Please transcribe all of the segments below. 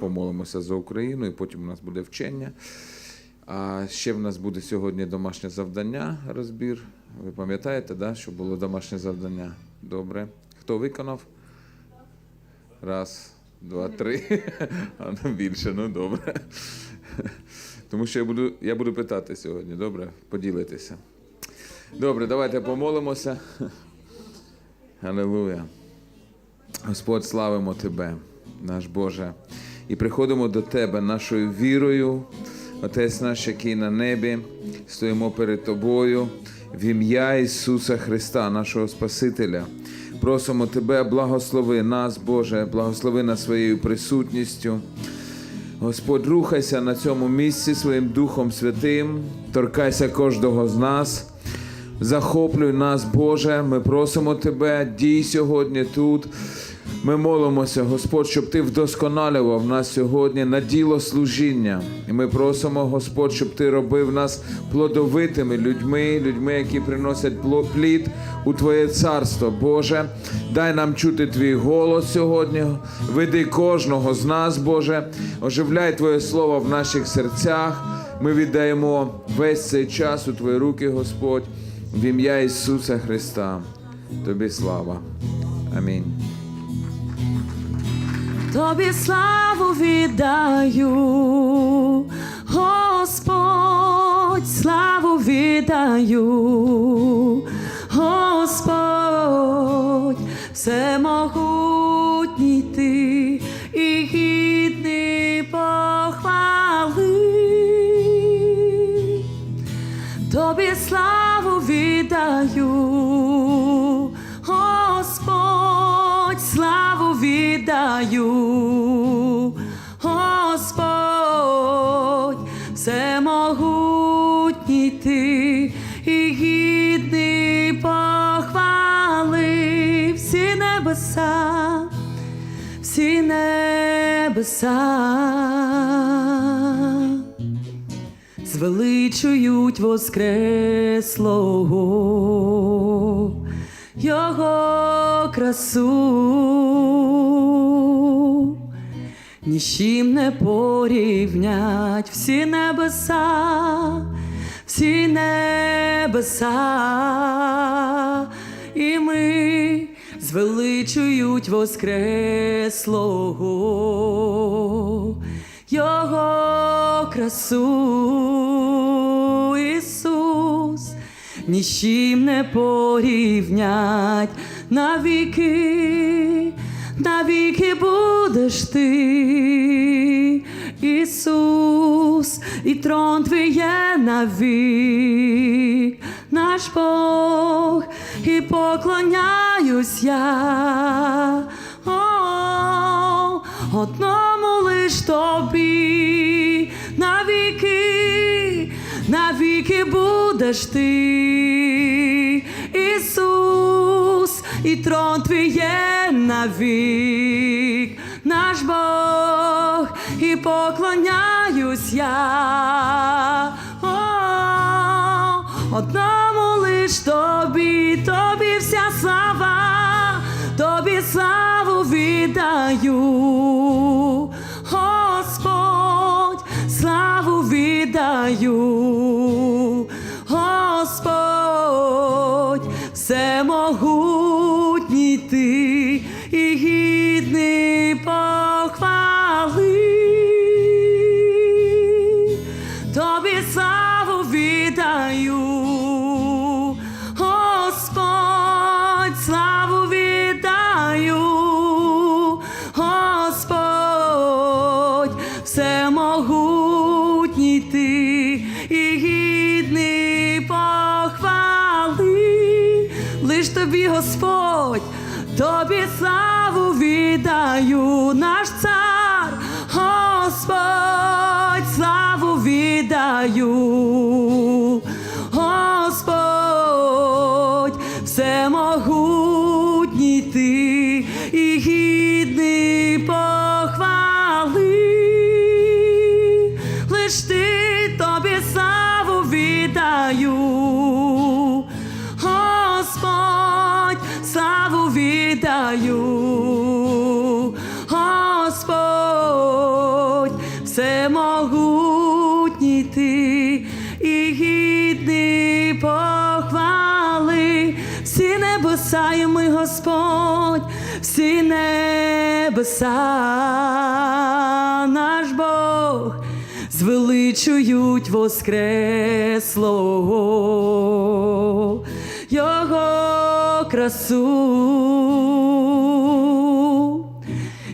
Помолимося за Україну, і потім у нас буде вчення. А ще в нас буде сьогодні домашнє завдання, розбір. Ви пам'ятаєте, да, що було домашнє завдання? Добре. Хто виконав? Раз, два, три. А ну, більше, ну добре. Тому що я буду, я буду питати сьогодні, добре? Поділитися. Добре, давайте помолимося. Алілуя. Господь, славимо Тебе, наш Боже, і приходимо до Тебе нашою вірою, Отець наш, який на небі, стоїмо перед Тобою в ім'я Ісуса Христа, нашого Спасителя. Просимо Тебе, благослови нас, Боже, благослови нас своєю присутністю. Господь, рухайся на цьому місці своїм Духом Святим, торкайся кожного з нас. Захоплюй нас, Боже, ми просимо Тебе, дій сьогодні тут. Ми молимося, Господь, щоб Ти вдосконалював нас сьогодні на діло служіння. І ми просимо, Господь, щоб Ти робив нас плодовитими людьми, людьми, які приносять плід у Твоє царство. Боже, дай нам чути Твій голос сьогодні. Веди кожного з нас, Боже, оживляй Твоє Слово в наших серцях. Ми віддаємо весь цей час у Твої руки, Господь, в ім'я Ісуса Христа. Тобі слава. Амінь. Тобі славу віддаю, Господь, славу віддаю, Господь, всемогутній воскреслого. Його красу, нічим не порівнять. Всі небеса, всі небеса, і ми звеличують воскреслого. Його красу нічим не порівнять. Навіки, навіки будеш ти, Ісус, і трон твій є навік, наш Бог, і поклоняюсь я. О, одному лиш тобі. Навіки, навіки будеш ти, Ісус, і трон твій є навік, наш Бог, і поклоняюсь я. О, одному лиш тобі, тобі вся слава, тобі славу віддаю, Господь, славу віддаю, Господь, тобі славу віддаю, наш цар, Господь, славу віддаю, небеса, наш Бог звеличують воскреслого Його красу.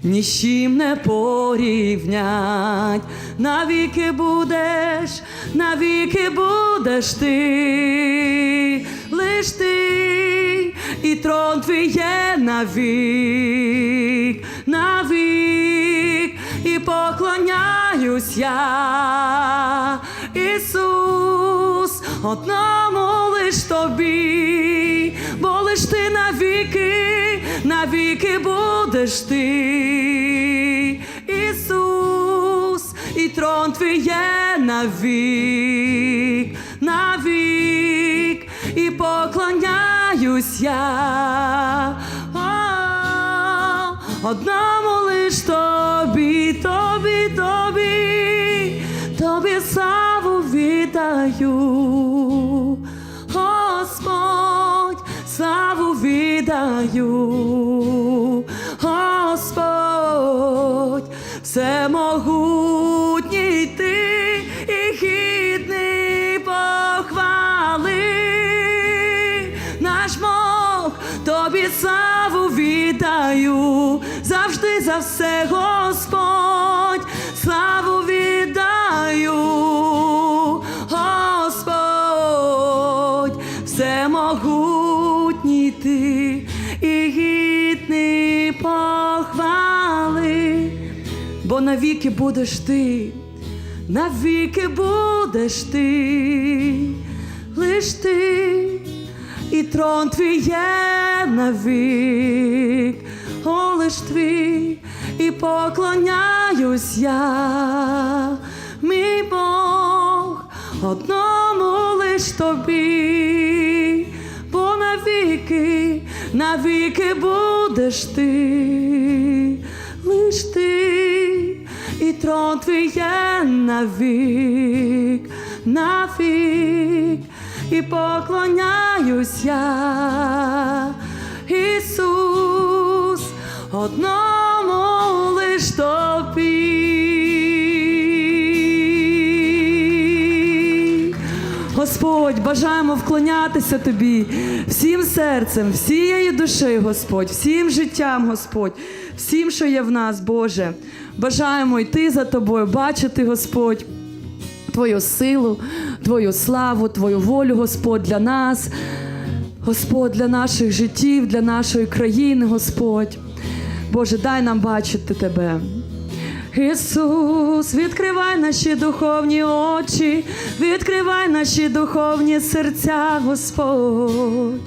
Ні з чим не порівнять, навіки будеш, навіки будеш ти, лиш ти, і трон твій є навік, навік, і поклоняюсь я, Ісус, одному лиш тобі, бо лиш ти навіки, навіки будеш ти, Ісус, і трон твій є навік, навік, і поклоняюсь я. Одному лиш тобі, тобі, тобі, тобі славу віддаю. Господь, славу віддаю, похвали, бо навіки будеш ти, навіки будеш ти, лиш ти, і трон твій є навік, о, лиш твій, і поклоняюсь я, мій Бог, одному лиш тобі, бо навіки, навіки будеш ти, лиш ти, і трон твій є навік, навік, і поклоняюсь я, Ісус, одному лиш тобі. Господь, бажаємо вклонятися Тобі всім серцем, всією душею, Господь, всім життям, Господь, всім, що є в нас, Боже. Бажаємо йти за Тобою, бачити, Господь. Твою силу, Твою славу, Твою волю, Господь, для нас, Господь, для наших життів, для нашої країни, Господь. Боже, дай нам бачити Тебе. Ісус, відкривай наші духовні очі, відкривай наші духовні серця, Господь.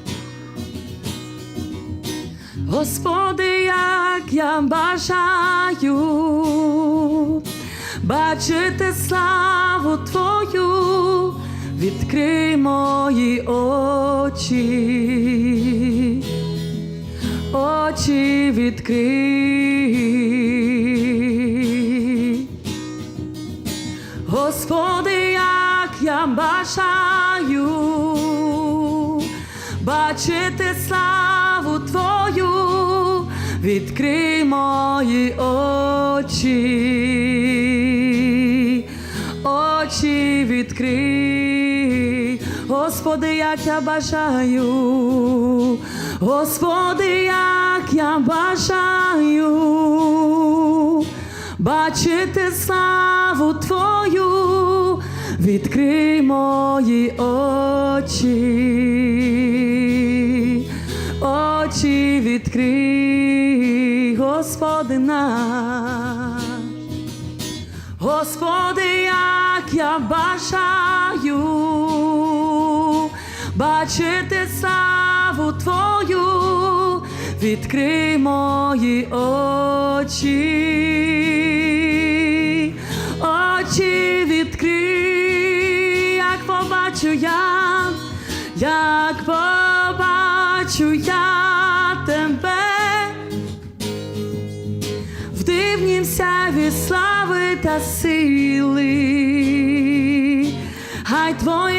Господи, як я бажаю бачити славу Твою, відкрий мої очі, очі відкрий. Господи, як я бажаю бачити славу Твою, відкрий мої очі, очі відкрий, Господи, як я бажаю, Господи, як я бажаю бачити славу Твою, відкрий мої очі, очі відкрий, Господи наш. Господи, як я бажаю бачити славу Твою, відкрий мої очі, очі відкрий, як побачу я, як побачу я тебе. В дивнім сяві слави та сили, хай твоя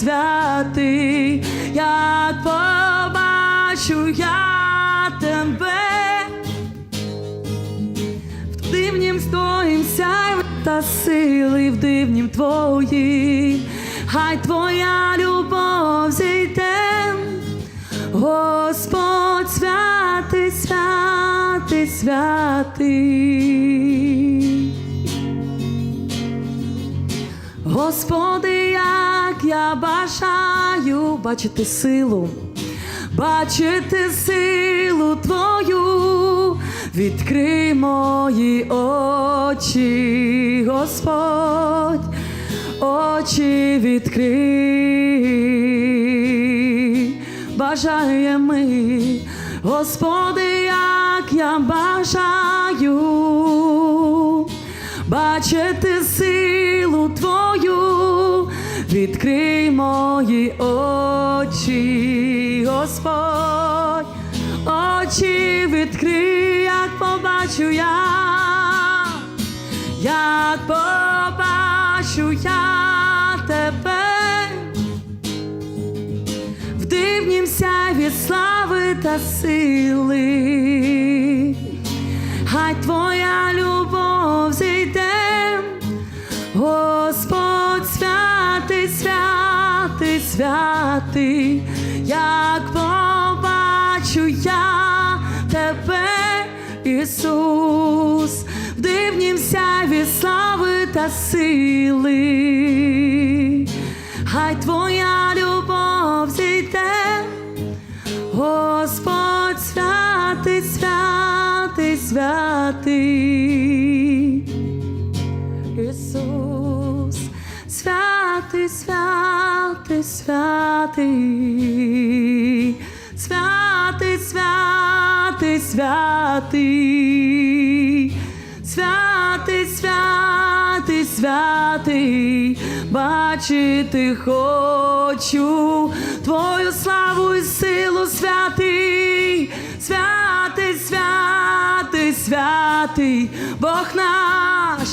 святий, як побачу я тебе в дивнім твоїм сяйві та сили в дивнім твоїм, хай твоя любов зійде. Господь святий, святий, святий. Господи, як я бажаю бачити силу, бачити силу Твою, відкрий мої очі, Господь, очі відкрий, бажає ми, Господи, як я бажаю бачити силу Твою, відкрий мої очі, Господь, очі відкрий, як побачу я, як побачу я тебе в дивнім сяйві слави та сили. Хай твоя та сили. Хай твоя любов зійде. Господь святий, святий, святий. Ісус, святий, святий, святий. Святий, святий, святий. Святий, бачити хочу. Твою славу і силу, святий, святий, святий, святий, Бог наш,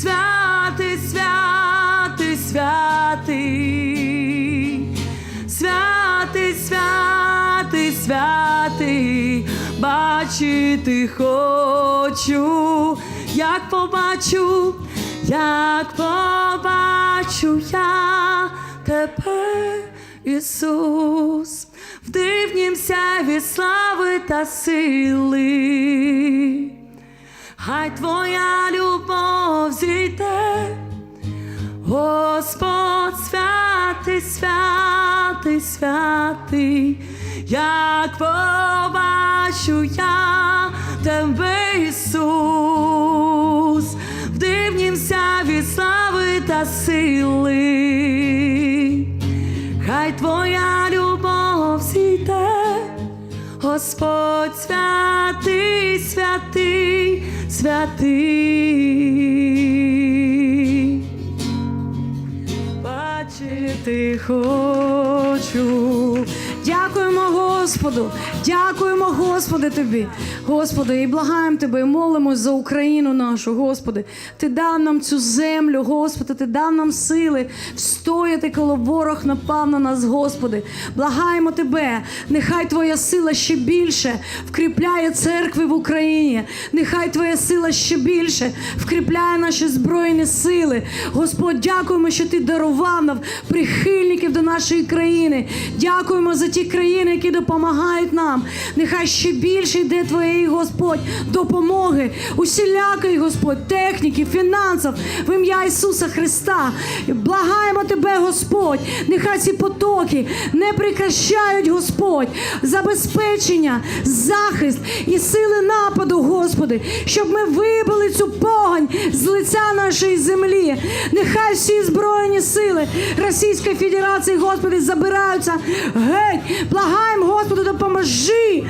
святий, святий, святий, святий, святий, святий, бачити хочу, як побачу, як побачу я тебе, Ісус, в сяйві слави та сили. Хай твоя любов зійде, Господь святий, святий, святий, як побачу я тебе, Ісус, дивнім слави та сили. Хай твоя любов зійде, Господь святий, святий, святий. Бачити хочу. Дякуємо Господу, дякуємо Господи Тобі, Господи, і благаємо Тебе, і молимось за Україну нашу, Господи. Ти дав нам цю землю, Господи, Ти дав нам сили встояти, коли ворог напав на нас, Господи. Благаємо Тебе, нехай Твоя сила ще більше вкріпляє церкви в Україні. Нехай Твоя сила ще більше вкріпляє наші збройні сили. Господь, дякуємо, що Ти дарував нам прихильників до нашої країни. Дякуємо за ті країни, які допомагають нам. Нехай ще більше йде Твоєї, Господь, допомоги, усілякої, Господь, техніки, фінансів в ім'я Ісуса Христа. Благаємо Тебе, Господь. Нехай ці потоки не прекращають, Господь, забезпечення, захист і сили нападу, Господи, щоб ми вибили цю погань з лиця нашої землі. Нехай всі збройні сили Російської Федерації, Господи, забираються геть. Благаємо, Господи, допоможи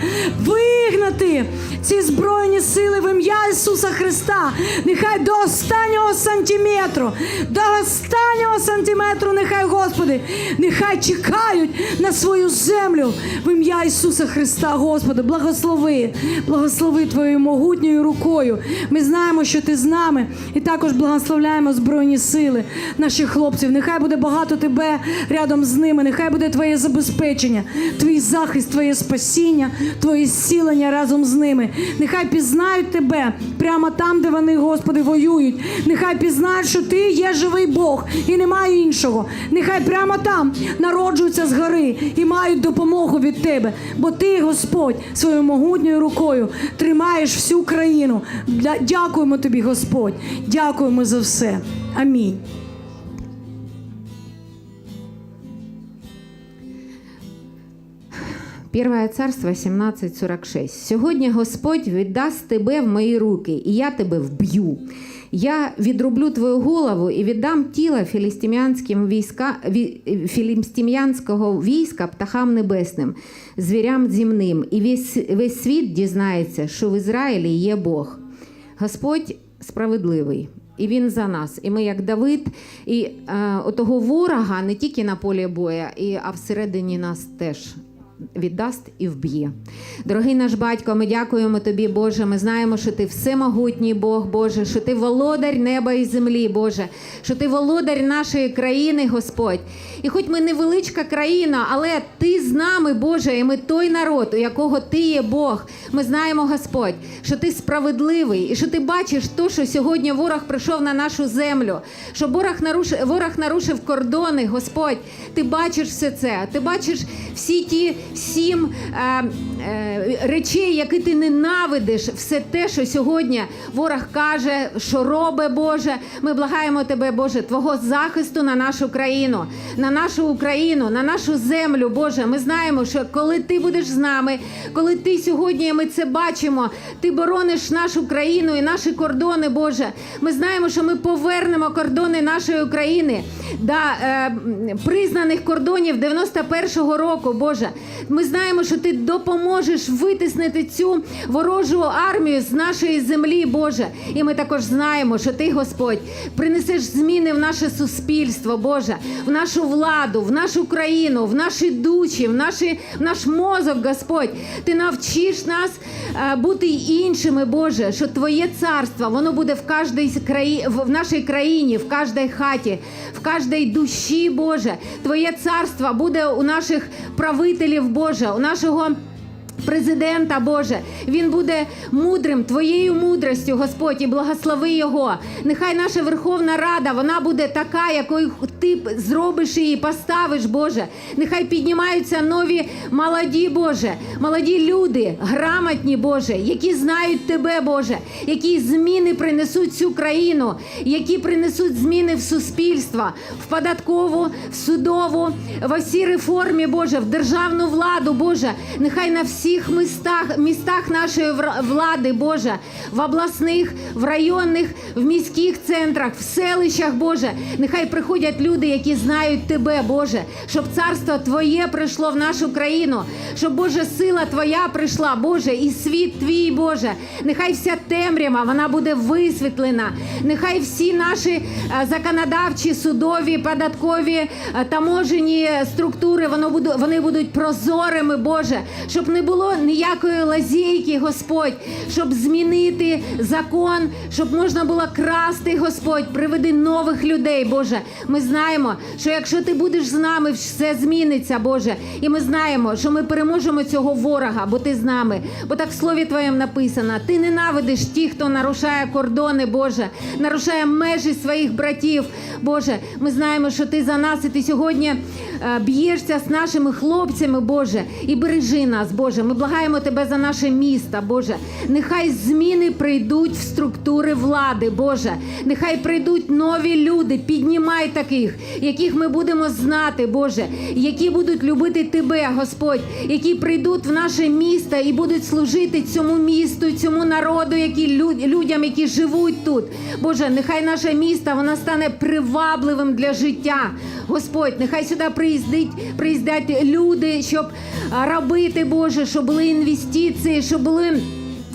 вигнати ці збройні сили в ім'я Ісуса Христа. Нехай до останнього сантиметру, до останнього сантиметру, нехай, Господи, нехай чекають на свою землю в ім'я Ісуса Христа, Господи, благослови, благослови Твоєю могутньою рукою. Ми знаємо, що Ти з нами, і також благословляємо Збройні сили наших хлопців. Нехай буде багато Тебе рядом з ними, нехай буде Твоє забезпечення, Твій захист, Твоє спасіння, Твоє зцілення разом з ними. Нехай пізнають Тебе прямо там, де вони, Господи, воюють. Нехай пізнають, що Ти є живий Бог і немає іншого. Нехай прямо там народжуються з гори і мають допомогу від Тебе. Бо Ти, Господь, своєю могутньою рукою тримаєш всю країну. Дякуємо Тобі, Господь. Дякуємо за все. Амінь. Первое царство 17.46. Сьогодні Господь віддасть тебе в мої руки, і я тебе вб'ю. Я відрублю твою голову і віддам тіло філістим'янським війська птахам небесним, звірям земним. І весь, весь світ дізнається, що в Ізраїлі є Бог. Господь справедливий. І він за нас. І ми, як Давид, і е, отого ворога не тільки на полі боя, і, а всередині нас теж віддасть і вб'є. Дорогий наш батько, ми дякуємо тобі, Боже. Ми знаємо, що ти всемогутній Бог, Боже, що ти володар неба і землі, Боже, що ти володар нашої країни, Господь. І хоч ми невеличка країна, але ти з нами, Боже, і ми той народ, у якого ти є Бог. Ми знаємо, Господь, що ти справедливий і що ти бачиш то, що сьогодні ворог прийшов на нашу землю, що ворог нарушив, ворог нарушив кордони, Господь. Ти бачиш все це. Ти бачиш всі ті сім е, е, речей, які ти ненавидиш, все те, що сьогодні ворог каже, що робить, Боже. Ми благаємо тебе, Боже, Твого захисту на нашу країну, на нашу Україну, на нашу землю, Боже. Ми знаємо, що коли ти будеш з нами, коли ти сьогодні ми це бачимо, ти борониш нашу країну і наші кордони, Боже. Ми знаємо, що ми повернемо кордони нашої України до е, признаних кордонів 91-го року, Боже. Ми знаємо, що ти допоможеш витиснити цю ворожу армію з нашої землі, Боже. І ми також знаємо, що ти, Господь, принесеш зміни в наше суспільство, Боже, в нашу владу, в нашу країну, в наші душі, в, наші, в наш мозок, Господь. Ти навчиш нас е, бути іншими, Боже, що Твоє царство, воно буде в кожній краї, в в нашій країні, в кожній хаті, в кожній душі, Боже. Твоє царство буде у наших правителів, Боже, у нашого. Президента Боже, він буде мудрим твоєю мудростю, Господь, і благослови його. Нехай наша Верховна Рада вона буде така, якою ти зробиш її, поставиш, Боже. Нехай піднімаються нові молоді, Боже, молоді люди, грамотні, Боже, які знають тебе, Боже, які зміни принесуть цю країну, які принесуть зміни в суспільство, в податкову, в судову, во всі реформі, Боже, в державну владу, Боже. Нехай на всіх містах, містах нашої влади, Боже, в обласних, в районних, в міських центрах, в селищах, Боже. Нехай приходять люди, які знають Тебе, Боже, щоб царство Твоє прийшло в нашу країну, щоб Боже сила Твоя прийшла, Боже, і світ Твій, Боже. Нехай вся темрява вона буде висвітлена. Нехай всі наші е, законодавчі, судові, податкові, е, таможені структури воно вони будуть прозорими, Боже, щоб не було ніякої лазейки, Господь, щоб змінити закон, щоб можна було красти, Господь, приведи нових людей, Боже. Ми знаємо, що якщо ти будеш з нами, все зміниться, Боже. І ми знаємо, що ми переможемо цього ворога, бо ти з нами. Бо так в слові Твоєму написано: ти ненавидиш тих, хто нарушає кордони, Боже, нарушає межі своїх братів. Боже, ми знаємо, що ти за нас, і ти сьогодні е, б'єшся з нашими хлопцями, Боже, і бережи нас, Боже. Ми благаємо тебе за наше місто, Боже. Нехай зміни прийдуть в структури влади, Боже. Нехай прийдуть нові люди. Піднімай таких, яких ми будемо знати, Боже, які будуть любити Тебе, Господь, які прийдуть в наше місто і будуть служити цьому місту, цьому народу, які лю- людям, які живуть тут. Боже, нехай наше місто воно стане привабливим для життя. Господь, нехай сюди приїздить, приїздять люди, щоб робити, Боже, щоб були інвестиції, щоб були.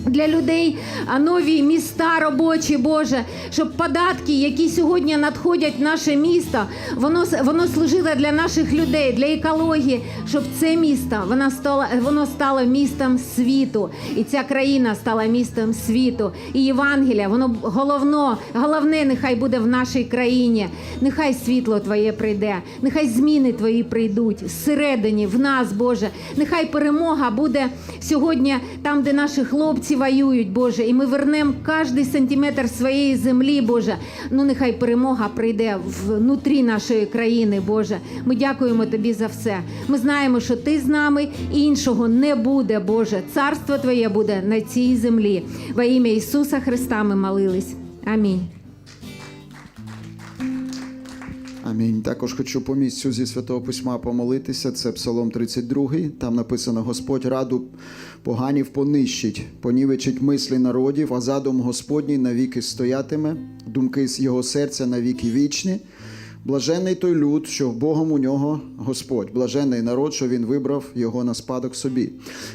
Для людей нові міста робочі, Боже, щоб податки, які сьогодні надходять в наше місто, воно, воно служило для наших людей, для екології, щоб це місто воно стало, воно стало містом світу. І ця країна стала містом світу. І Євангелія, воно головно, головне, нехай буде в нашій країні. Нехай світло Твоє прийде, нехай зміни Твої прийдуть всередині, в нас, Боже. Нехай перемога буде сьогодні там, де наші хлопці воюють, Боже, і ми вернемо кожний сантиметр своєї землі, Боже. Ну нехай перемога прийде внутрі нашої країни, Боже. Ми дякуємо Тобі за все. Ми знаємо, що Ти з нами, іншого не буде, Боже. Царство Твоє буде на цій землі. Во ім'я Ісуса Христа ми молились. Амінь. Амінь. Також хочу по місцю зі святого письма помолитися. Це Псалом 32. Там написано: Господь раду поганів понищить, понівечить мислі народів, а задум Господній навіки стоятиме, думки з його серця навіки вічні. Блажений той люд, що Богом у нього Господь, блажений народ, що він вибрав його на спадок собі.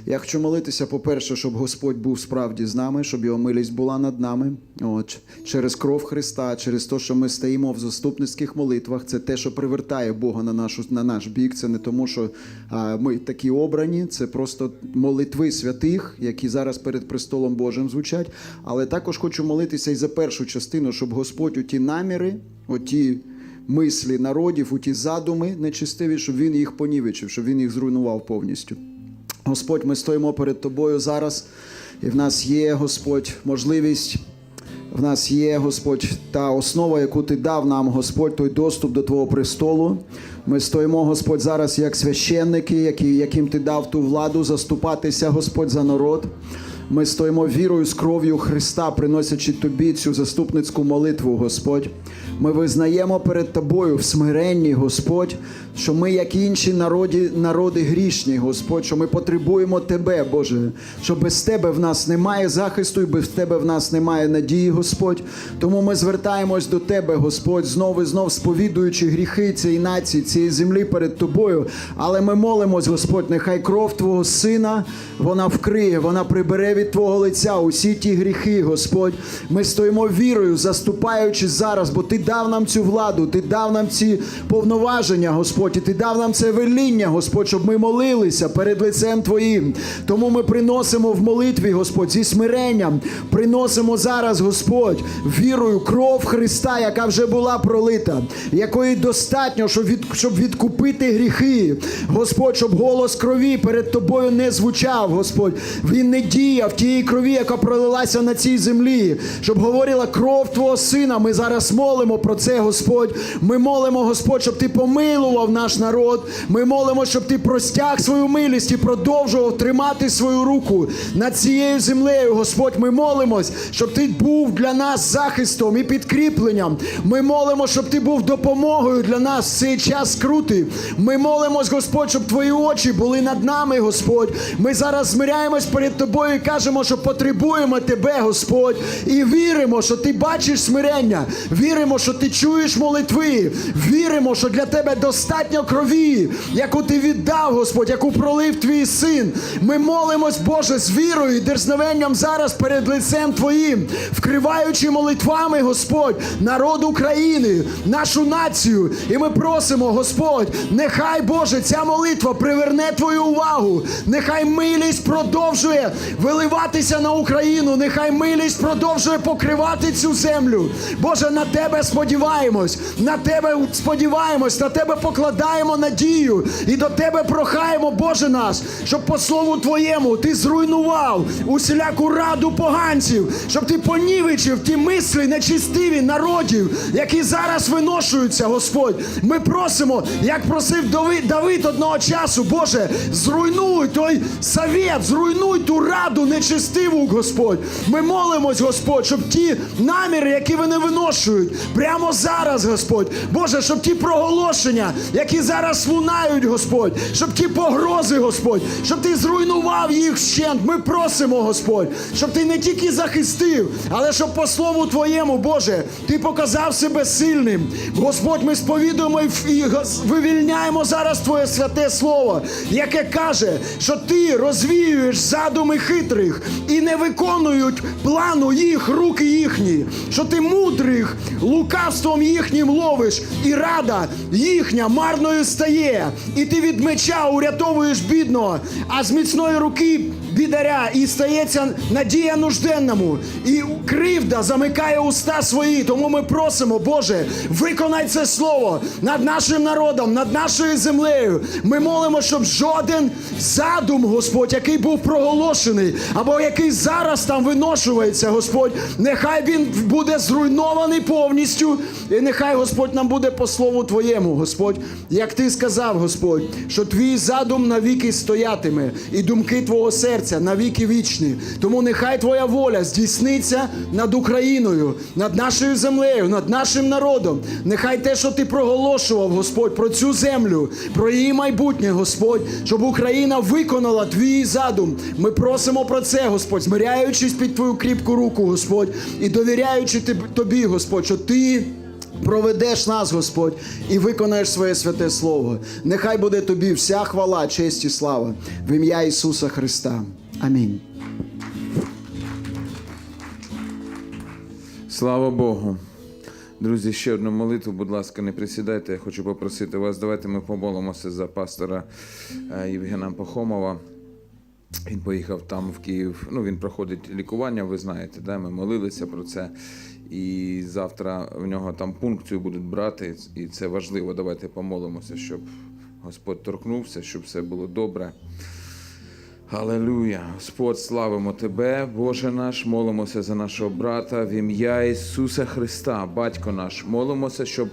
Я хочу молитися, по-перше, щоб Господь був справді з нами, щоб його милість була над нами. От, через кров Христа, через те, що ми стоїмо в заступницьких молитвах, це те, що привертає Бога на, нашу, на наш бік. Це не тому, що а, ми такі обрані, це просто молитви святих, які зараз перед престолом Божим звучать. Але також хочу молитися і за першу частину, щоб Господь у ті наміри, оті мислі народів, у ті задуми нечистиві, щоб він їх понівечив, щоб він їх зруйнував повністю. Господь, ми стоїмо перед тобою зараз, і в нас є, Господь, можливість. В нас є, Господь, та основа, яку ти дав нам, Господь, той доступ до Твого престолу. Ми стоїмо, Господь, зараз як священники, які, яким ти дав ту владу заступатися, Господь, за народ. Ми стоїмо вірою з кров'ю Христа, приносячи тобі цю заступницьку молитву, Господь. Ми визнаємо перед тобою в смиренні, Господь, що ми, як інші народи, народи грішні, Господь, що ми потребуємо Тебе, Боже, що без Тебе в нас немає захисту і без Тебе в нас немає надії, Господь. Тому ми звертаємось до Тебе, Господь, знову і знов сповідуючи гріхи цієї нації, цієї землі перед Тобою. Але ми молимось, Господь, нехай кров Твого Сина вона вкриє, вона прибере від Твого лиця усі ті гріхи, Господь. Ми стоїмо вірою, заступаючи зараз, бо Ти дав нам цю владу, Ти дав нам ці повноваження, Господь, і Ти дав нам це веління, Господь, щоб ми молилися перед лицем Твоїм. Тому ми приносимо в молитві, Господь, зі смиренням, приносимо зараз, Господь, вірою кров Христа, яка вже була пролита, якої достатньо, щоб, від, щоб відкупити гріхи. Господь, щоб голос крові перед тобою не звучав, Господь. Він не діяв тієї крові, яка пролилася на цій землі, щоб говорила кров Твого Сина. Ми зараз молимо про це, Господь. Ми молимо, Господь, щоб Ти помилував наш народ. Ми молимо, щоб Ти простяг свою милість і продовжував тримати свою руку над цією землею. Господь, ми молимось, щоб Ти був для нас захистом і підкріпленням. Ми молимо, щоб Ти був допомогою для нас в цей час скрути. Ми молимось, Господь, щоб Твої очі були над нами, Господь. Ми зараз змиряємось перед Тобою і кажемо, що потребуємо Тебе, Господь, і віримо, що Ти бачиш смирення. Віримо, що Ти чуєш молитви. Віримо, що для Тебе достатньо крові, яку Ти віддав, Господь, яку пролив Твій син. Ми молимось, Боже, з вірою і дерзновенням зараз перед лицем Твоїм, вкриваючи молитвами, Господь, народ України, нашу націю. І ми просимо, Господь, нехай Боже, ця молитва приверне Твою увагу. Нехай милість продовжує виливатися на Україну. Нехай милість продовжує покривати цю землю. Боже, на Тебе сподіваємось, на Тебе сподіваємось, на Тебе покладаємо надію і до Тебе прохаємо, Боже наш, щоб по слову Твоєму Ти зруйнував усіляку раду поганців, щоб Ти понівечив ті мислі нечистиві народів, які зараз виношуються, Господь. Ми просимо, як просив Давид одного часу, Боже, зруйнуй той совет, зруйнуй ту раду нечистиву, Господь. Ми молимось, Господь, щоб ті наміри, які вони виношують, прямо зараз, Господь, Боже, щоб ті проголошення, які зараз лунають, Господь, щоб ті погрози, Господь, щоб ти зруйнував їх вщент. Ми просимо, Господь, щоб ти не тільки захистив, але щоб по слову Твоєму, Боже, ти показав себе сильним. Господь, ми сповідуємо і вивільняємо зараз Твоє святе Слово, яке каже, що ти розвіюєш задуми хитрих. Мудрих і не виконують плану їх руки їхні, що ти мудрих лукавством їхнім ловиш, і рада їхня марною стає. І ти від меча урятовуєш бідного, а з міцної руки бідаря і стається надія нужденному. І кривда замикає уста свої. Тому ми просимо, Боже, виконай це слово над нашим народом, над нашою землею. Ми молимо, щоб жоден задум, Господь, який був проголошений, або який зараз там виношується, Господь, нехай він буде зруйнований повністю. І нехай Господь нам буде по слову Твоєму, Господь, як ти сказав, Господь, що твій задум навіки стоятиме, і думки Твого серця навіки вічні. Тому нехай Твоя воля здійсниться над Україною, над нашою землею, над нашим народом. Нехай те, що ти проголошував, Господь, про цю землю, про її майбутнє, Господь, щоб Україна виконала твій задум. Ми просимо про це, Господь, змиряючись під Твою кріпку руку, Господь, і довіряючи Тобі, Господь, що Ти. Проведеш нас, Господь, і виконаєш своє святе Слово. Нехай буде тобі вся хвала, честь і слава в ім'я Ісуса Христа. Амінь. Слава Богу. Друзі, ще одну молитву, будь ласка, не присідайте. Я хочу попросити вас. Давайте ми помолимося за пастора е, Євгена Пахомова. Він поїхав там в Київ. Ну, він проходить лікування, ви знаєте, да? ми молилися про це. І завтра в нього там пункцію будуть брати, і це важливо. Давайте помолимося, щоб Господь торкнувся, щоб все було добре. Алелуя! Господь, славимо Тебе, Боже наш, молимося за нашого брата в ім'я Ісуса Христа, Батько наш. Молимося, щоб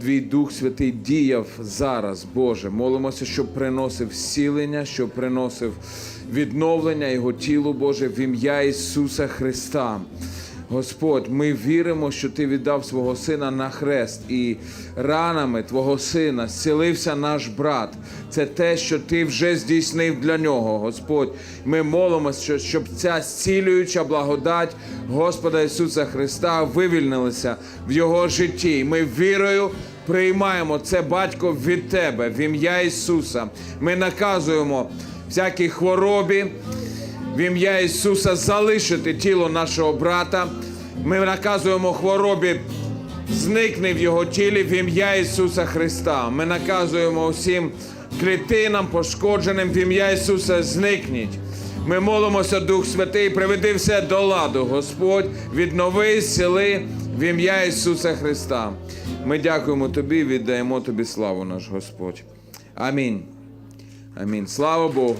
Твій Дух Святий діяв зараз, Боже. Молимося, щоб приносив зцілення, щоб приносив відновлення Його тілу, Боже, в ім'я Ісуса Христа. Господь, ми віримо, що Ти віддав свого сина на хрест, і ранами Твого сина зцілився наш брат. Це те, що Ти вже здійснив для нього, Господь. Ми молимося, що- щоб ця зцілююча благодать Господа Ісуса Христа вивільнилася в Його житті. Ми вірою приймаємо це батько від Тебе, в ім'я Ісуса. Ми наказуємо всякій хворобі в ім'я Ісуса залишити тіло нашого брата. Ми наказуємо хворобі зникне в його тілі в ім'я Ісуса Христа. Ми наказуємо усім клітинам пошкодженим в ім'я Ісуса зникніть. Ми молимося, Дух Святий, приведи все до ладу, Господь, віднови сили в ім'я Ісуса Христа. Ми дякуємо Тобі, віддаємо Тобі славу, наш Господь. Амінь. Амінь. Слава Богу.